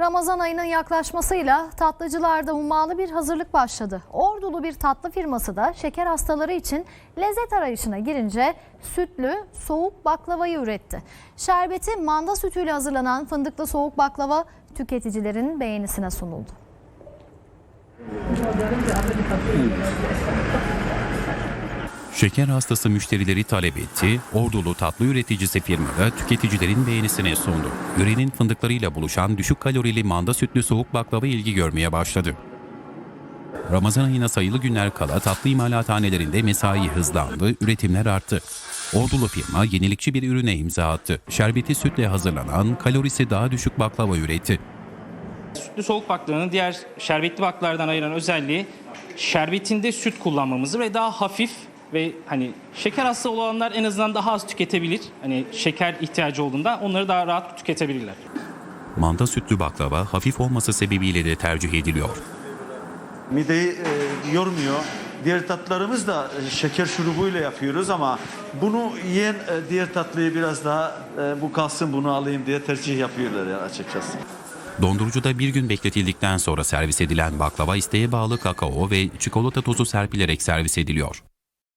Ramazan ayının yaklaşmasıyla tatlıcılarda hummalı bir hazırlık başladı. Ordulu bir tatlı firması da şeker hastaları için lezzet arayışına girince sütlü soğuk baklavayı üretti. Şerbeti manda sütüyle hazırlanan fındıklı soğuk baklava tüketicilerin beğenisine sunuldu. Şeker hastası müşterileri talep etti, Ordulu tatlı üreticisi firmada tüketicilerin beğenisine sundu. Yörenin fındıklarıyla buluşan düşük kalorili manda sütlü soğuk baklava ilgi görmeye başladı. Ramazan ayına sayılı günler kala tatlı imalathanelerinde mesai hızlandı, üretimler arttı. Ordulu firma yenilikçi bir ürüne imza attı. Şerbeti sütle hazırlanan, kalorisi daha düşük baklava üretti. Sütlü soğuk baklavanın diğer şerbetli baklavalardan ayıran özelliği şerbetinde süt kullanmamızı ve daha hafif ve hani şeker hasta olanlar en azından daha az tüketebilir. Hani şeker ihtiyacı olduğunda onları daha rahat tüketebilirler. Manda sütlü baklava hafif olması sebebiyle de tercih ediliyor. Mideyi e, yormuyor. Diğer tatlarımız da e, şeker şurubuyla yapıyoruz ama bunu yiyen e, diğer tatlıyı biraz daha e, bu kalsın bunu alayım diye tercih yapıyorlar yani açıkçası. Dondurucuda bir gün bekletildikten sonra servis edilen baklava isteğe bağlı kakao ve çikolata tozu serpilerek servis ediliyor.